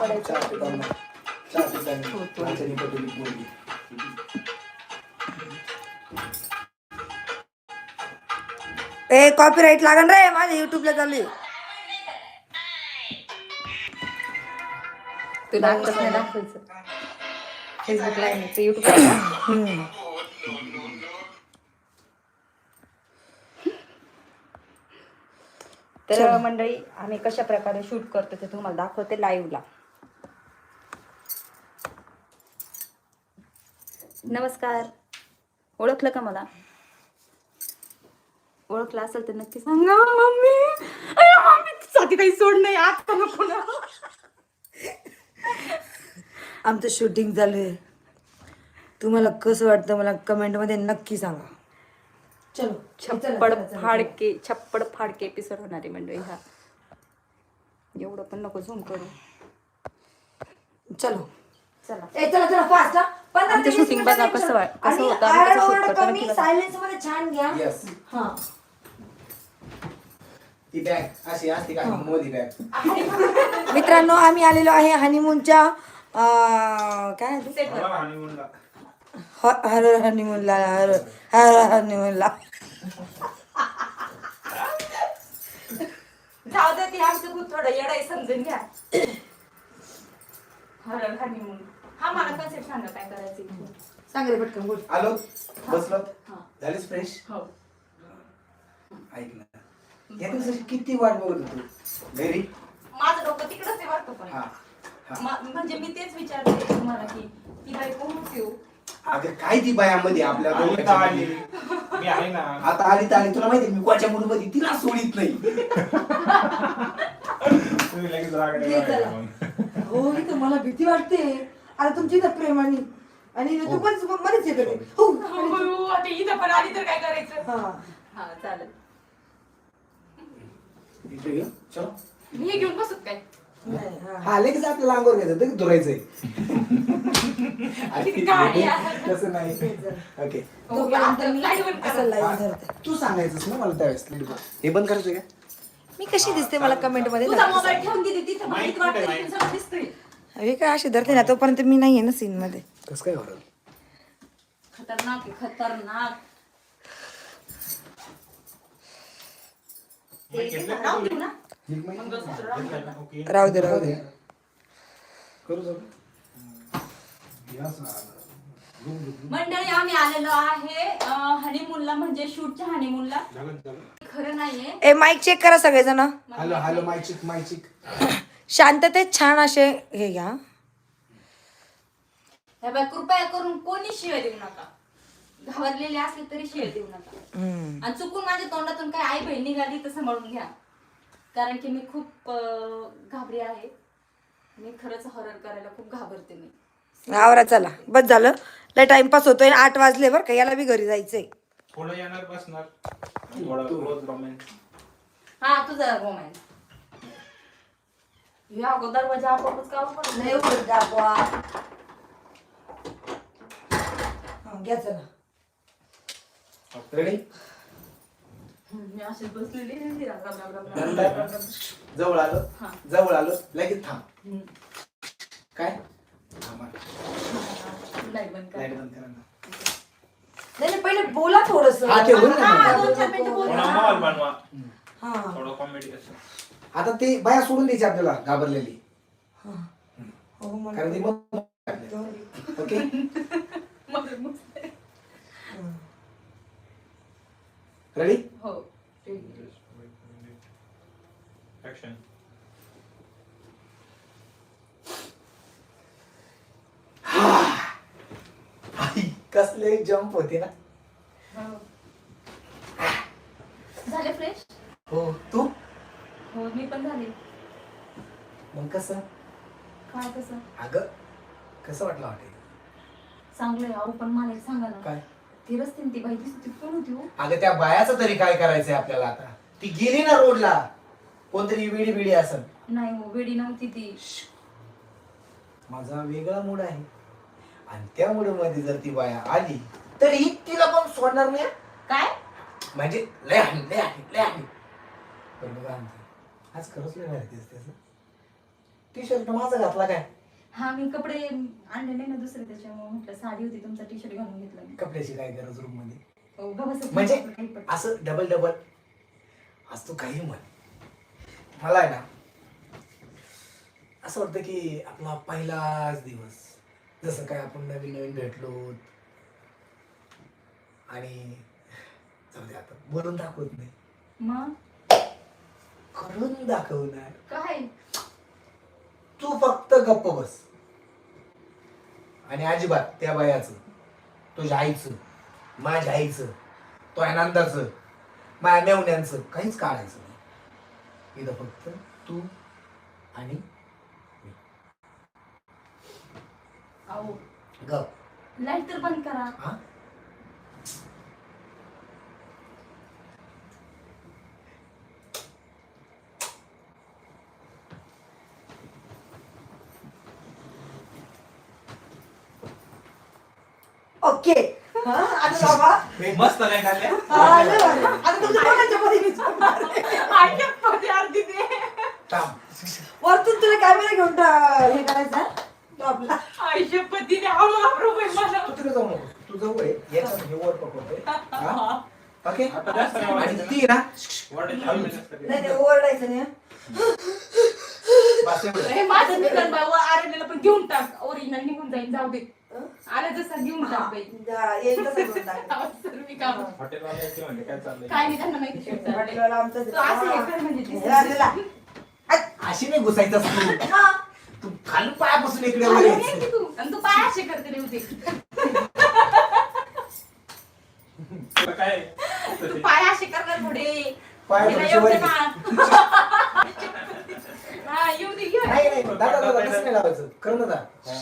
पडायचं पटवली पोरगी. ए कॉपीराईट लागण रे माझ्या युट्यूबला चालू आहे. तू दाखवत नाही दाखवायचं. फेसबुकला आहे नाही युट्यूबला हम्म. तर मंडळी आम्ही कशा प्रकारे शूट करतो ते तुम्हाला दाखवते लाईव्हला नमस्कार. ओळखलं का मला? ओळखलं असेल तर नक्की सांगा. मम्मी! मम्मी साठी काही सोड नाही आता नको ना. आमचं शूटिंग चालू आहे तुम्हाला कसं वाटतं मला कमेंटमध्ये नक्की सांगा. चलो छप्पड फाडके छप्पड फाडके एपिसोड होणार आहे मंडळी हा. एवढं पण नको झूम करू. चलो. चला. ए चला चला फास्ट हा. आमचं shooting बघा कसं वा- चला. कसं होतं, आम्ही कसं shoot करतो कमी नक्की बघा. सायलेन्समध्ये छान घ्या Yes. हा ती बॅग अशी असते का मोदी बॅग मित्रांनो आम्ही आलेलो आहे हनीमूनच्या अं, काय आहे ते? ह- हर हनीमूनला हर हर हनीमूनला जाऊ दे ती आमचं खूप थोडं येडाई समजून घ्या हरर honeymoon. हा मला कन्सेप्ट सांगा काय करायचं इथे. सांग रे पटकन बोल आलो बसलो हा. झालीस फ्रेश हो ऐक ना या दिवसाची किती वाट बघत होतो घरी माझं डोकं तिकडच आहे वाटतं पण हा हा. मा- म्हणजे मी तेच विचारते तुम्हाला की ती बाई कोण होती हो? अगं काय ती बायामध्ये आपल्या आली तर दोघांच्या आली. मध्ये? मी आहे ना आता आली तर आली तुला माहिती मी कोच्या मूडमध्ये तिला सोडित नाही तुम्ही लगेच रागायला ये लागले चला. मग. हो इथं मला भीती वाटते आता तुमची इथं प्रेमानी आणि तू पण मध्येच हे. हो. हो, आता इथं पण आली तर काय करायचं? हा. हा चालेल. इथे घेऊ चलो. मी हे घेऊन बसत काय? नाही, हा. हा लगेच आपल्याला अंगावर घ्यायचं तर धुरायचंय. किती गाडी आहे. तसं नाही. ओके. तोपर्यंत मी लाइट बंद करा. असं लाईन धरते. तू सांगायचंस ना मला त्यावेळेस हे बंद करायचं का? मी कशी दिसते मला कमेंटमध्ये तुझा नक्की मोबाईल ठेवून दिली तिथं माहीत भीती वाटते, कुठे तिथून सगळं दिसतंय. सांग. हे काय अशी धरते ना तोपर्यंत मी नाहीये ना सीन मध्ये कसं काय होणार खतरनाक आहे, खतरनाक? देऊ ना. राहू दे राहू दे. करू मंडळी आम्ही आलेलो आहे हनीमूनला म्हणजे शूटच्या हनीमूनला. खरं नाहीये. ए माईक चेक करा सगळेजण. हॅलो हॅलो मायचिक मायचिक शांततेत छान असे हे घ्या. ह्या कृपया करून कोणी शिवाय देऊ नका. घाबरलेले असले तरी शिवाय देऊ नका. हम्म. आणि चुकून माझ्या तोंडातून काय आई बहीण निघाली तर सांभाळून घ्या. कारण की मी खूप अं, घाबरी आहे. मी खरंच हॉरर करायला खूप घाबरते मी. आवरा चला. बस झालं. लय टाइमपास होतोय आठ वाजले बरं का. याला बी घरी जायचंय. पुढं येणार बसणार. थोडा रोज रोमॅन्स हा तुझा रोमॅन या अगो दरवाजा आपोआपच काढू पण नाही उघडत दाबवा. घ्या चला रेडी मी अशीच बसलेली आहे. राम, राम, राम, राम, राम, नंतर राम, राम, राम. जवळ आलो हा. जवळ आलो लगेच थांब हम्म. काय थांबा लाइट बंद कर. लाइट बंद करा ना. नाही नाही, पहिले बोला थोडस हा, ते बोल ना. हा, दोन चार मिनिटं बोल. थोडा माहोल बनवा हा थोडं कॉमेडी असं आता ते बाया सोडून द्यायची आपल्याला घाबरलेली. हो. कारण ती मग ओके? रेडी हो. ऍक्शन कसले जम्प होते ना. झाले फ्रेश हो. तू? हो मी पण झाले. मग कसं? काय कसं? अगं कसं वाटलं वाटेल चांगलंय अहो पण मला सांगा ना. काय? ती रस्त्याने ती बाई दिसते कोण होती हो? अगं त्या बायाचं तरी काय करायचंय आपल्याला आता? ती गेली ना रोडला. कोणतरी विडी बिडी असन. नाही हो वेडी नव्हती ती. माझा वेगळा मूड आहे. आणि त्या मूडमध्ये जर ती बाया आली तर ही तिला पण सोडणार नाही. काय? म्हणजे लय हानी लय हानी लय हानी. पण बघा आज खरंच लय भारी दिसते असं. टी शर्ट माझा घातला काय? हा मी कपडे आणले नाही ना दुसरे त्याच्यामुळे म्हटलं साडी होती तुमचा टी शर्ट घालून घेतला मी. कपड्याची काय गरज रूममध्ये? हो. म्हणजे काही पण. असं डबल डबल आज तू काही म्हण. मला आहे ना असं वाटतं की आपला पहिलाच दिवस जसं काय आपण नवीन नवीन भेटलो. आणि जाऊ दे आता बोलून दाखवत नाही. मग? करून दाखवणार. काय? तू फक्त गप्प बस. आणि अजिबात त्या बायाचं तुझ्या आईचं माझ्या आईचं तो आनंदाचं माझ्या मेवण्यांचं काहीच काढायचं नाही. इथं फक्त तू आणि अहो गप. लाइट तर बंद करा. हा? ओके हा आता बाबा मस्त नाही खाल्ल्या. आता आहे. थांब वरतून तुला कॅमेरा घेऊन टा- हे करायचं हा? तो आपला आईच्या पतीने आवडलं मला तू तिकडे जाऊ नको तू जवळ आहे याचा हे वर पकडतोय हा? ओके आता जास्त नाही आणि वाढायचं. ती ना वाढायचं हळू जास्त नाही करायचं. ते ओरडायचं नाही हा? बस एवढं. हे माझं निकन बाई आरण्याला पण घेऊन टाक ओरिजिनल निघून जाईन जाऊ दे आलं जसं घेऊन टाक. बाई मी काम हॉटेलवाल्याचे म्हणले काय चाललंय? काय नाही त्यांना माहिती तो असं हे. कर म्हणजे. अशी नाही घुसायचं तू हा. तू खाली पायापासून इकडे वर यायचं. की तू. आणि तू पाय असे करते रे तुला काय? तू पाय असे करणार पुढे. पाय थोडेसे वर घे. ना. हा येऊ दे घे. नाही नाही दादा दादा तसं नाही लावायचं कर ना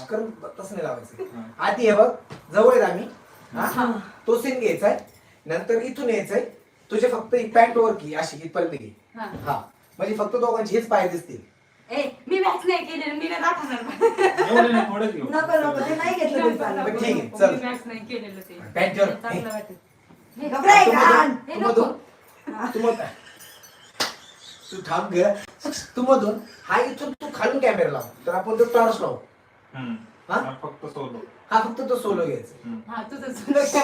दादा हा. कर तसं नाही लावायचं हा. आधी हे बघ जवळ आहेत आम्ही हा? तो सीन घ्यायचा आहे नंतर इथून यायचंय तुझे फक्त पॅन्ट वर की अशी इथपर्यंत घे हा. हा म्हणजे फक्त दोघांची हेच पाय दिसतील ए मी वॅक्स नाही केलेलं मी नाही दाखवणार एवढं नाही थोडंच घेऊ नको नको ते नाही घेतलं तरी चालेल. बरं, ठीक आहे, चल. मी वॅक्स नाही केलेलं ते पॅन्टवर. चांगलं वाटेल हे, हे नको. थांब ग तू मधून हा इथून तू खालून कॅमेरा लाव तर आपण तो टॉर्च लावू. हा? हा, फक्त सोलो हा फक्त तो सोलो घ्यायचा. हा तुझं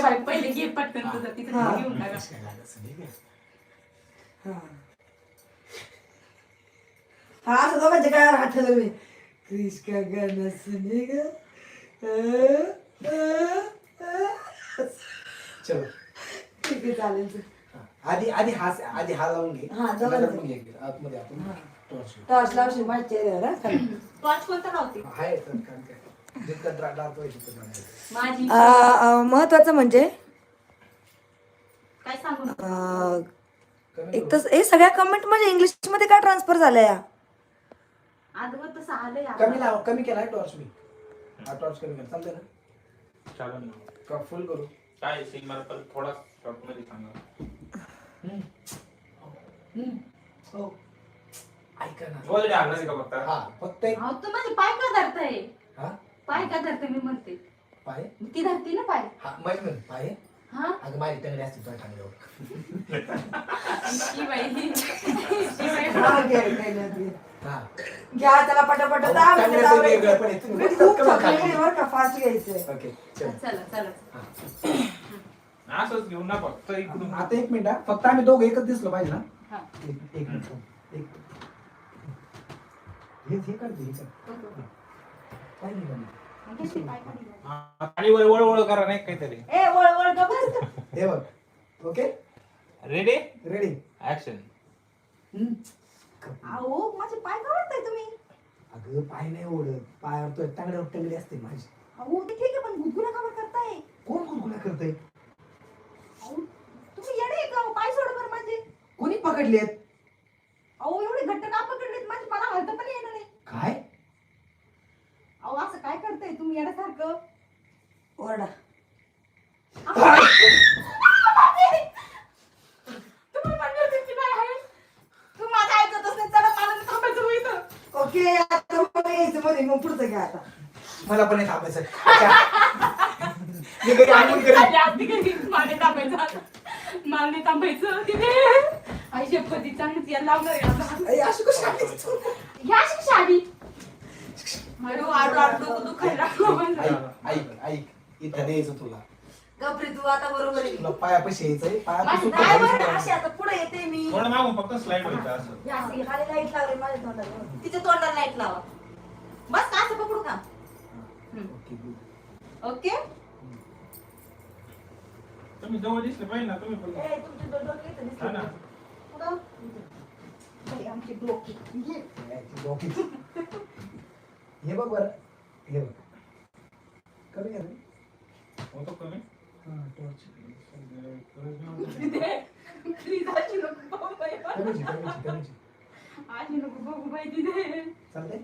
बाई, पहिले घे पटकन तुझं तिथं हा. घेऊन टाका हा. हा असं दोघांच्या काय हात मी क्रिश का गाणं सुने ग. चलो ठीक आहे चालेल हा. आधी आधी हा आधी हा लावून घे हा, दोघांचं. नंतर मग. आतमध्ये आपण हा. टॉर्च लावू. टॉर्च लावशील माझ्या चेहऱ्यावर हा, खाली. टॉर्च कोणता लावते आहे तर काय काय जितकं ड्रा- डार्क होईल तितकं डार्क होईल. माझी महत्वाचं म्हणजे काय सांगू नका. अं, कमी एक. तर हे सगळ्या कमेंट म्हणजे इंग्लिशमध्ये काय ट्रान्सफर झाल्या या आजवर तसं आलंय कमी लाव कमी केलाय टॉर्च मी हा टॉर्च कमी केला चालतंय ना चालेल ना का फुल करू काय सीन मला परत थोडा शॉर्टमध्ये सांगा हम्म. हम्म. हो ऐका ना. ऑलरेडी आणलं का फक्त? हा फक्त एक अहो, तू माझे पाय का धरताय? हा? पाय का धरते मी म्हणते. पाय? ती धरती ना पाय. हा माहीत नाही पाय? हा? अगं माझी टंगडी असते तुला टांगल्यावर शी बाई. शी बाई. हा, घे, घे, घे, घे. हा. घ्या त्याला पटापट. अहो, दहा मिनिटं टांगण्याचं लावायचे. वेगळं पण आहे. तुम्ही मी फक्त खूप कमी थकलेली खाली. आहे बरं का फास्ट घ्यायचंय. ओके चल चला. चला असंच घेऊन ना फक्त इकडून. आता एक मिनिट हा. फक्त आम्ही दोघं एकच दिसलो पाहिजे ना. हा. एक एक मिनिट. एक हे हे हे. काय नाही करणार. हा, आणि करा नाही काहीतरी. ए का बस हे बघ. ओके? रेडी रेडी ऍक्शन अहो माझे पाय का तुम्ही? अगं पाय नाही ओढत. पायावर तो टांगड्यावर टंगडी असते माझी. अहो ते ठीक आहे पण गुदगुला का बरं करताय? कोण गुलगुला करतय? अहो तुम्ही येडे आहे का? पाय सोड बरं माझे. कोणी पकडलेत? अहो एवढे घट्ट का पकडलेत? माझे मला हलता पण येणार नाही. काय? अहो असं काय करताय तुम्ही येण्यासारखं ओरडा. हो. ओके आता मला यायचं मध्ये मग पुढचं घ्या आता. मला पण नाही थांबायचं. मी घरी आंघोळ करेन. मला नाही थांबायचं तिथे. आई शपथी चांगलीच यायला लावणार आहे आता. अरे, अशी कशी आलीस तू? अशी कशी आली हळू आडू आडू डोकं दुखायला लागलं माझं. ऐक ऐक ऐक. इथं द्यायचं तुला. गपरी तू आता बरोबर आहे. तुला पायापाशी यायचंय माझी नाही बरं, अशी जायचं. आता पुढे येते मी. थोडं मागून फक्त स्लाइड व्हायचं असं. हे घे, खाली लाइट लागली माझ्या तोंडाला तिच्या तोंडाला लाइट लावा. बस का असं पकडू का? ओके, तुम्ही जवळ दिसले पाहिजे ना तुम्ही पण. ए, तुमचे डो- डोके इथं दिसले हा ना. कुठं? बाई, आमची डोकी घे. यायची डोकी. हे बघ बरं हे बघ कमी घ्या रे. होतो कमी हा, torch. क्रीजाची नको बघू बाई. कमीची कमीची कमीची आजी नको बघू बाई तिथे चालतंय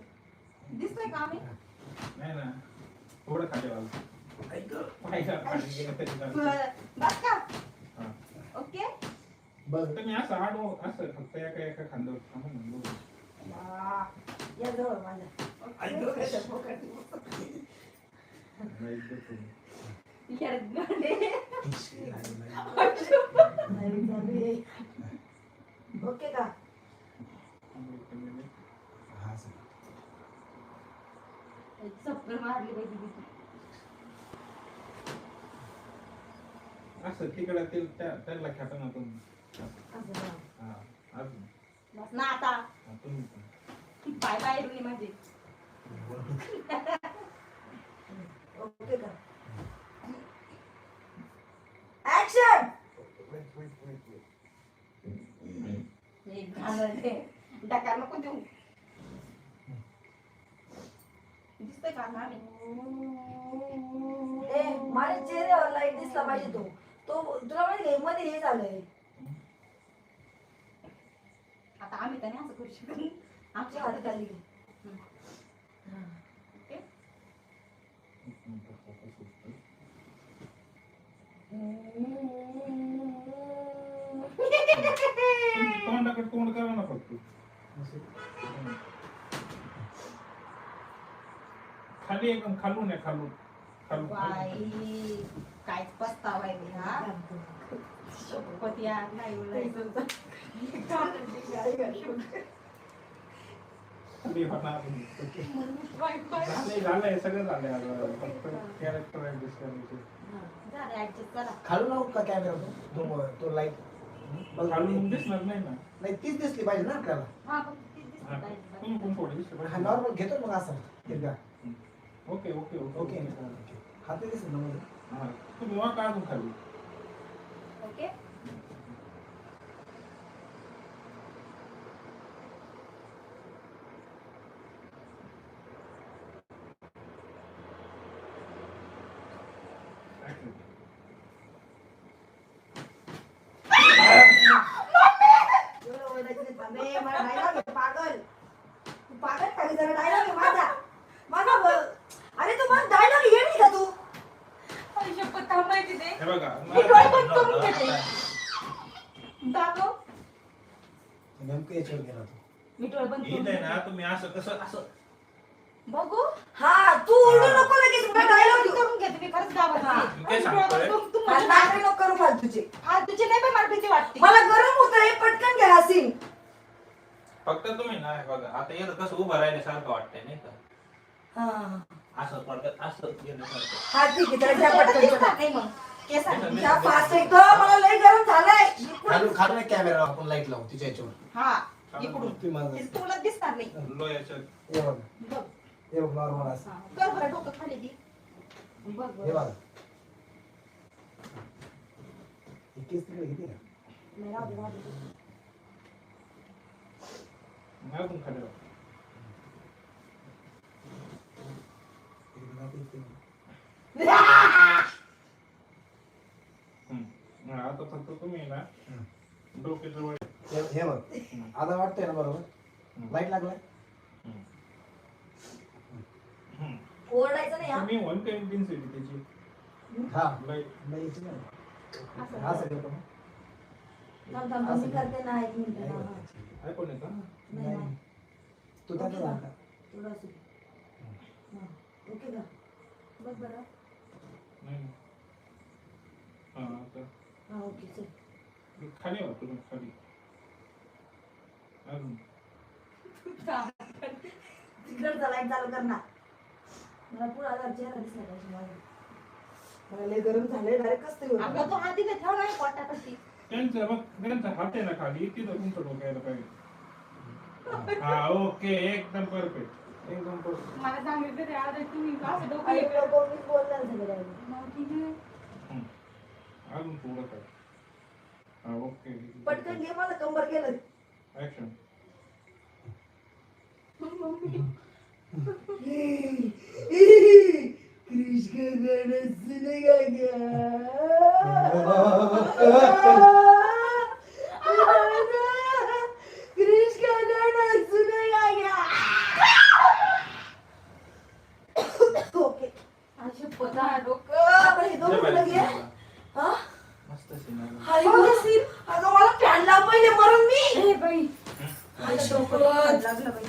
दिसतोय का आम्ही नाही ना थोडं खाली वाजलं ऐक गं. पाहिजे खाली गेलं तरी चालतं. बस का हा. ओके बघ तुम्ही असं आडो असं फक्त एका एका खांद्यावर थांबून म्हणलो. या जवळ. नाही, चालू आहे. ओके का हा, सर. चप्पल मारली बाई तिने. असं तिकडं ते त्या- त्याला ना तुम्ही ना. हा अजून बस ना आता. हा, तुम्ही पण. पाय माझे. ओके का? ऍक्शन हे घाणेरडे. डकार नको देऊ. दिसतोय का ना ए माझ्या चेहऱ्यावर लाइट दिसला पाहिजे तो. तो तुला माहिती मध्ये हे झालंय. आता आम्ही तर नाही असं करू शकत. आमच्या हात हातात आली. तोंडाकडे तोंड करा ना फक्त. खाली एकदम खालून आहे खालून खालून. काय पस्तावा आहे हा? यार नाही खाली होणार. झालंय सगळं झालंय कॅरेक्टर ऍडजस्ट करायचे. खालून लावू का कॅमेरा तो तो तो लाइट खालून दिसणार नाही ना. नाही तीच दिसली पाहिजे ना आपल्याला. हा हा. दिसले हा. नॉर्मल घेतो मग असं. एकदा ओके ओके ओके ओके. हात दिसत ना मध्ये हा. तुम्ही वा का अजून खाली ओके Action. एवढं ओरडायचं नाही. थांबे, मला dialogue आहे, पागल तू पागल खाली जरा डायलॉग आहे माझा माझा ब- अरे तू मला डायलॉग येईल का तू आई शपथ थांबाय तिथे हे बघा मी डोळे बंद करून घेते दाखव नेमकं याच्यावर गेला तो मी डोळे बंद करून आहे. तुम्ही असं कसं असं. बघू. हा तू ओरडू नको लगेच. मी करून घेते. मी खरंच हा. गावात मी काय सांगतोय? तू माझी नाटक नको करू फालतूचे. तुझे नाही पण मला भीती वाटते. मला गरम होत आहे. पटकन घ्या हा सीन फक्त तुम्ही ना हे बघा. आता येतं कसं उभं राहिल्यासारखं वाटतंय नाही का? हा. असं थोडक्यात असं गेल्यासारखं हा ठीक आहे. त्याला घ्या तुला पटकन नाही मग. फास्ट एकदम. मला लय गरम झालंय. खालून खालून कॅमेरा आपण लाइट लावू तिच्या याच्यावर. हा. इकडून. ती माझं ते तुला दिसणार नाही. लो याच्यात. हे बघ. बघ हे बघ. नॉर्मल असं हा. कर बरं डोकं खाली. दे बघ. हे बघ. बघा हे केस तिकडे घेते का? नाही, राहू दे, राहू दे. अजून खाली राहा. इकडे जाते, इकडे. हम्म. हा, आता फक्त तुम्ही ना डोके जवळ हे हे बघ. आता वाटतंय ना बरोबर. लाइट लागलाय. ओरडायचं नाही हा? तुम्ही वन त्याची. हा. लाइट नाही असं. हा सगळं पण थांब, थांब, थांब, मी करते ना एक मिनिट. नाही हा, हा. ऐकून येतं नाही, नाही. नाही. तू त्याचा झाला का थोडं असू दे. हा, ओके का बघ बरं. नाही ना. हा आता. हा ओके चल. खाली वा तुम्ही खाली. तिकडचा लाइट चालू कर ना मला पुढे आला चेहरा दिसला पाहिजे माझा. मला लय गरम झालंय डायरेक्ट कसं तरी अगं होतं. तो हाती ठेव नाही पोटापाशी? त्यांचं बघ त्यांचा हात आहे ना खाली तिथं तुमचं डोक्याला पाहिजे. हा ओके एकदम परफेक्ट एकदम परफेक्ट मला सांगितलं ते आज तुम्ही असं डोकं आणि हे लोकं मीच बोलणार झाले direct. मग ठीक आहे. अजून थोडं काय? हा ओके पटकन घे मला कंबर गेलं ऍक्शन कृष्ण गाणं सुनेगा क्या कृष्ण गाणं सुनेगा क्या ओके अशी पता डोकं आपण हे दोघं कुठं हा? अगं मला फॅन लाव पहिले मरून मी. ए बाई. लागलं बाई?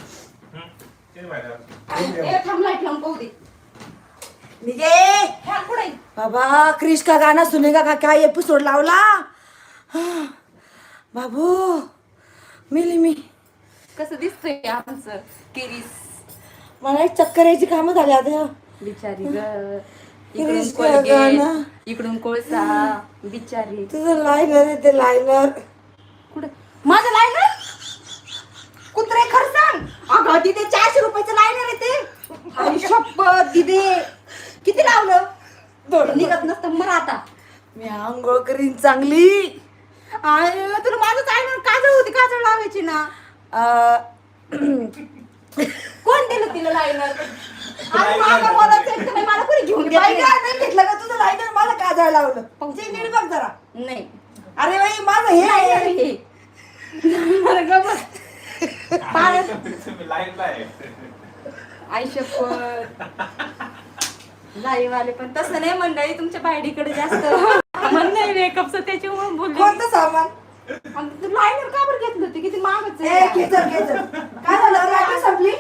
बाबा क्रिश का गाना सुनेगा का क्या एपिसोड लावला? बाबू मिली मी. कसं दिसतंय आमचं? किरीस. मला एक चक्कर यायची कामं झाली आता. बिचारी ग. इकडून का गाणं? इकडून कोळसा बिचारी. तुझं लायनर आहे ते लायनर कुठे? माझं लायनर कुत्रे खरं सांग. अगं तिथे चारशे रुपयाचं लायनर आहे ते. आई शपथ दिदे. किती लावलं? निघत नसतं मर आता. मी आंघोळ करीन चांगली. आणि तुला माझं लायनर काजळ होती काजळ लावायची ना. अं, कोण दिलं तिला लायनर अरे मला का कोणी घेऊन बाई गेलं काय नाही का लायनर मला काजळ लावलं? ते नीट बघ जरा. नाही. अरे बाई माझं हे नाही. आहे. हे. मला ग बस. पाण्यात तुम्ही लाईव्ह आहे. आई शपथ लाईव्ह आले पण तसं नाही मंडळी तुमच्या बायडीकडे जास्त मन नाही मेकअपचं त्याच्यामुळे बोलले. कोणतं सामान? आणि तू लायनर का बरं घेतलं होती? किती महागच ए आहे खेचर खेचर काय झालं? लायटर संपली?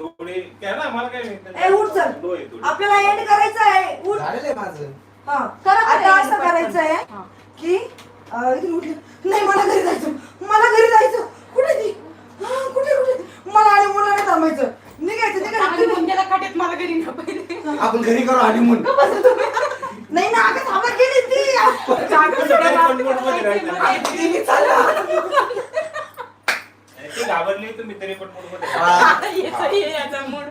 थोडी क्या ना मला काय ए उठ चल लो आहे थोडी. आपल्याला एंड करायचं आहे उठ झालेलं आहे माझं हा करा बरं आता end असं पटकन. करायचं आहे हा. की अं, इथून उठली नाही मला घरी जायचं मला घरी जायचं कुठे ती हा, कुठे कुठे मला आणि मुलाला थांबायचं निघायचं आणि निघायचं मुंग्याला काट्यात मला घरी ना पहिले आपण घरी करू हनीमून नाही ना अगं थांबा गेली ती पण मूडमध्ये राहायचं नाही. तिने चाललं. ती घाबरली तुम्ही तरी पण हा. याचा मूड.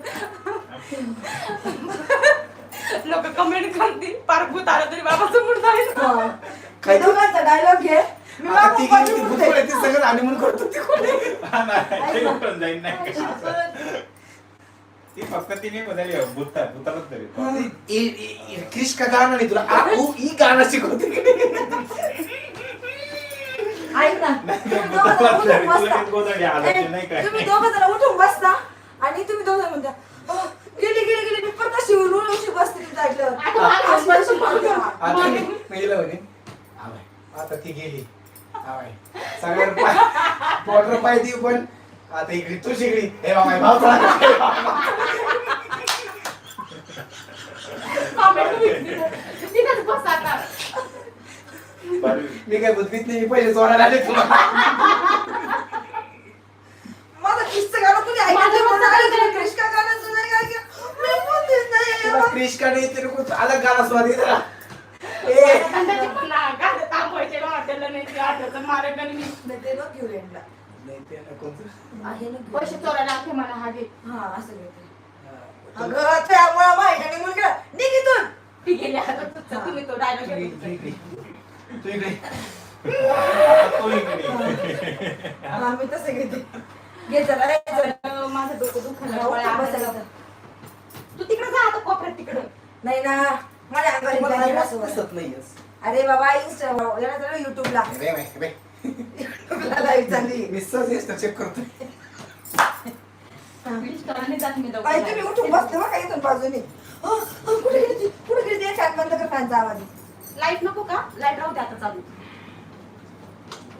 लोक कमेंट करतील पार भूत आलं तरी बाबाचं मूड जाईल हा. काय दोघांचा डायलॉग घे. मी आता ती गेली, ती ती सगळं हनीमून करतो ती कोणी हा ते उठून जाईन नाही ती फक्त तिने बदलली भूता भूतालाच तरी. क्रिश का गाणं नाही तुला? आ उ ई गाणं शिकवते ऐक ना. भूतालाच तुम्ही दोघं जण तरी उठून तुला बसता. काही गोधडी आलाची नाही ए, काय? तुम्ही दोघं जण उठून बसता आणि तुम्ही दोघं जण म्हणता "अह, गेली गेली गेली. मी परत अशी उठून उशी बसते तुमचं ऐकलं अशी अशी मारते. आता मी मी गेलो म्हणे आवाय आता ती गेली. आवाय सगळ्यात पाय बॉर्डर पाय ती पण आता इकडे तू शिकली. हे बाबा हे भाऊ तिथेच बस आता मी काय बुद्धीत नाही मी पैसे चोरायला आले तुला. माझं किस्सा गाणं कुणी ऐकलं माझं म्हणून कसं आलं काय तुला क्रिश का गाणं जुनं गाणं की, मी बुद्धीत नाही. तुला क्रिश का नाही तेरे को अलग गाना सुना दे जरा. ए. थंडाची पण ना, गाणं थांबवायचे ना, वाटेल नाही ते बघ घेऊन येईन. नाही ते ना कोणतं आहे ना घेऊन. पैसे चोरायला आखे मला हा घे. हा असं घेते. अगं त्यामुळे आणि मुलगा निघ इथून. ती गेली आता तुझं, तुम्ही तो dialogue तू. इकडे इकडे हा मी तसं घेते. घे रे, माझं डोकं दुखायला हा, बसायला. तू तिकडे जा आता कोपऱ्यात तिकडे. नाही ना माझ्या अंगावर मला बसत. अरे बाबा इंस्टा युट्यूबला युट्यूबला लाईव्ह चालली. चेक करतोय. जात मी दोघं बाई तुम्ही उठून बसले बघा इथून बाजूने. कुठे गेली ती? कुठे गेली ती? फॅन बंद कर फॅनचा आवाज. लाइट नको का? लाइट राहू दे आता चालू.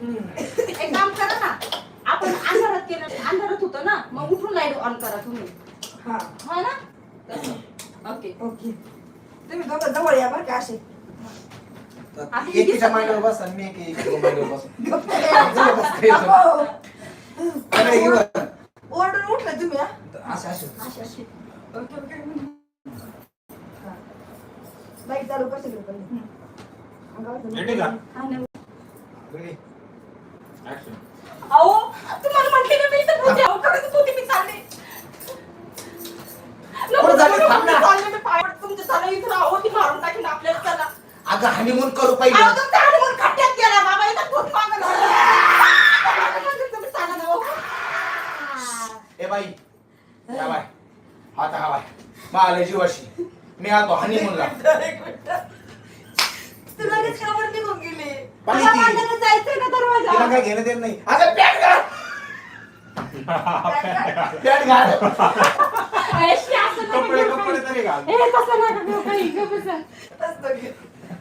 एक काम करा ना. आपण अंधारात केलं अंधारात होतं ना मग उठून लाइट ऑन करा तुम्ही. हा. हा ना? ओके. ओके. तुम्ही दोघं जवळ या बरं का असे. आता एकीच्या हे मांडीवर बस आणि मी एकीच्या मांडीवर बस. गप्प जरा बस, काही नको. अरे, घेऊ आता. ओरडून उठलं तुम्ही हा? असं असं. अशी अशी ओके ओके लाइट चालू कर सगळं पहिले. रेडी का हा ना. Ready? ऍक्शन अहो तुम्हाला म्हटले ना मी इथं होते अहो खरंच होते मी चालले नको, कुठं चालली? नको, थांब ना. नको, चालले मी पाय पडतो तुमच्या चालले इथं राहो ती मारून टाकीन आपल्याला चला अगं हनीमून करू अहो पाहिजे तुमचा हनुमान खड्ड्यात गेला बाबा इथं खूप मागं तुम्ही चाला ना हो. ए बाई या बाय आता हा बाय मला जीवाशी मी आलो हनीमूनला एक मिनिट. तू लगेच का बरं निघून गेली. पाणी मला ती. मांडायला जायचंय ना तिला दरवाजा काय घेणं देत नाही. अगं पॅट घाल. पॅट घाल. ऐशी असं नका कपडे करू कपडे काही. तरी घाल. ए, तसं नका करू काही, गप्प बसा. असं घे.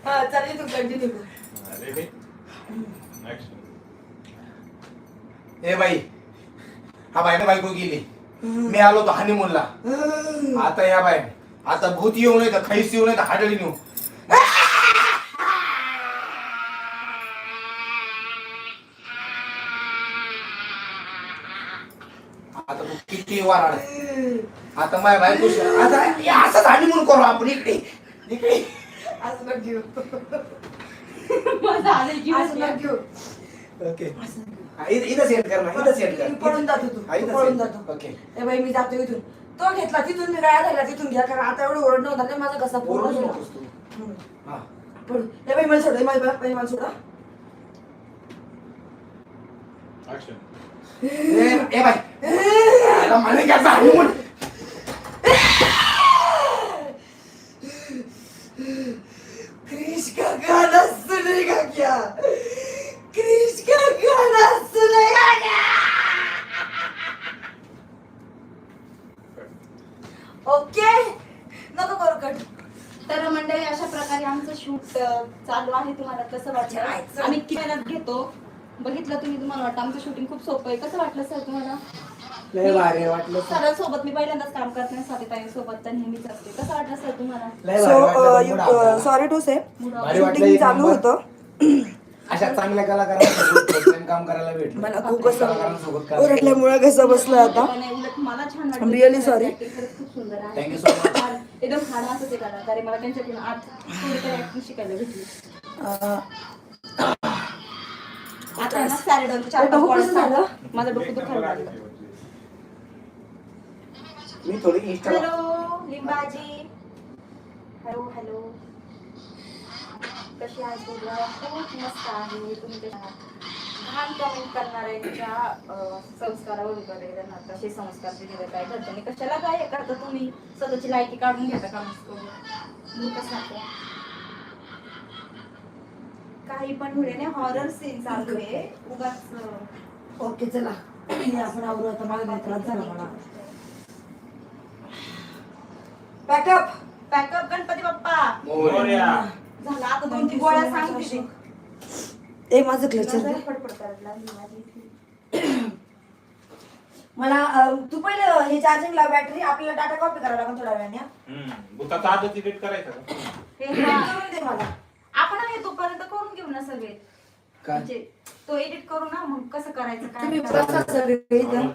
हा तू कंटिन्यू ए बाई. हा बाई बायको गेली. मी आलो तो हनीमूनला आता या बाय. आता भूत येऊ नये तर खैस येऊ नये तर हाडळी नेऊ. तू किती वाराड आता माय बायको आता असंच हनीमून करू आपण. इकडे इकडे. असं नको घेऊ. माझं आलंय जीव असं नको घेऊ. ओके. असं नको घेऊ. इथं सेट कर ना इथं सेट कर. पळून जातो तू. हा, तू इथं पळून set. जातो. ओके. ए बाई मी जातो इथून. तो घेतला तिथून मी गाया झाला तिथून घ्या. कारण आता एवढं ओरड नव्हता नाही माझा कसा पूर्ण ओरडू झाला. नकोस तू. हा. ए बाई मला सोडा ए बाई बाई मला सोडा. ऍक्शन ए ए बाई. आता मला काय हनीमून क्रिश का गाना सुनेगा क्या क्रिश का गाना सुनेगा क्या ओके नको करू कट. तर मंडळी अशा प्रकारे आमचं शूट चालू आहे. तुम्हाला कसं वाटलं. आम्ही किती मेहनत घेतो? बघितलं तुम्ही तुम्हाला वाटतं आमचं शूटिंग खूप सोपं आहे. कसं वाटलं सर तुम्हाला? लय भारी वाटलं सरांसोबत मी पहिल्यांदाच काम करत नाही स्वातीताई सोबत तर नेहमीच असते. कसं वाटलं सर तुम्हाला लय भारी वाटलं पण पुढं आपल्याला. सॉरी टू से भारी वाटलं शूटिंग एक चालू नंबर. होतं अशा चांगल्या कलाकारांसोबत first time काम करायला भेटलं. मला खूप कलाकारांसोबत असं काम केलं. ओरडल्यामुळे कसं बसलं आता? नाही, उलट मला छान वाटलं. Really sorry. Acting खरंच खूप सुंदर आहे. Thank you so much. फार एकदम छान असं ते कलाकार मला त्यांच्याकडून ऍक्टिंग शिकायला भेटली. अं, आता ना चार कसं झालं झालं? माझं डोकं दुखायला लागलं. मी थोडी insta hello Limbaji. Hello hello. कशी आहेस तुझं खूप मस्त आहे. तुम्ही कशा आहात? घाण कमेंट करणाऱ्यांच्या अं, संस्कारावरून वगैरे त्यांना कसे संस्कार दिले काय कशाला काय हे करता तुम्ही? स्वतःची लायकी काढून घेता का मूर्खसारखं. काही पण होईल नाही हॉरर सीन चालू आहे. उगाच अं, ओके चला. हे आपण आवरू आता. माझा नाही त्रास झाला मला pack up pack up Ganpati Bappa Morya झाला आता दोन तीन गोळ्या सांगते ए माझं क्लचर. मला अं, तू पहिलं हे चार्जिंग ला बॅटरी आपल्याला डाटा कॉपी करायला लागेल थोड्या वेळाने हा? भूताचा करायचा का हे Edit. करून दे मला आपण हे तोपर्यंत करून घेऊ ना सगळे? म्हणजे तो एडिट करू ना मग कसं करायचं तुम्ही काय बसा सगळे इथं.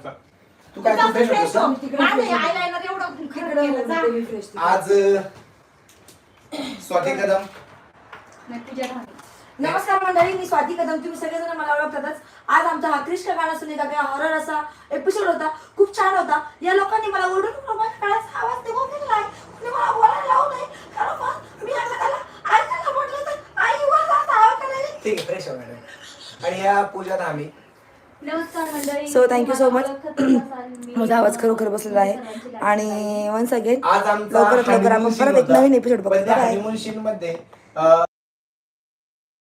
तू काय तू फ्रेश होतोस? ना? आज स्वाती कदम. नमस्कार मंडळी मी स्वाती कदम. तुम्ही सगळेजण मला ओळखतातच. आज आमचा हा कृष्ण गाणं सुनीता काय हॉरर असा एपिसोड होता. खूप छान होता. या लोकांनी मला ओरडून माझ्या काळाचा आवाज निघून दिलाय कोणी मला बोलायला लावू नये. कारण मग मी आता त्याला ऐकायला म्हटलं तर आई वर जात आवाज करायला ठीक आहे फ्रेश हो मॅडम आणि या पूजात आम्ही नमस्कार मंडळी So, thank you so much. तुम्हाला ओळखतच असाल मी. माझा आवाज खरोखर बसलेला आहे आणि वन्स अगेन आज आमचा लवकरात लवकर आपण परत एक. नवीन एपिसोड बघतो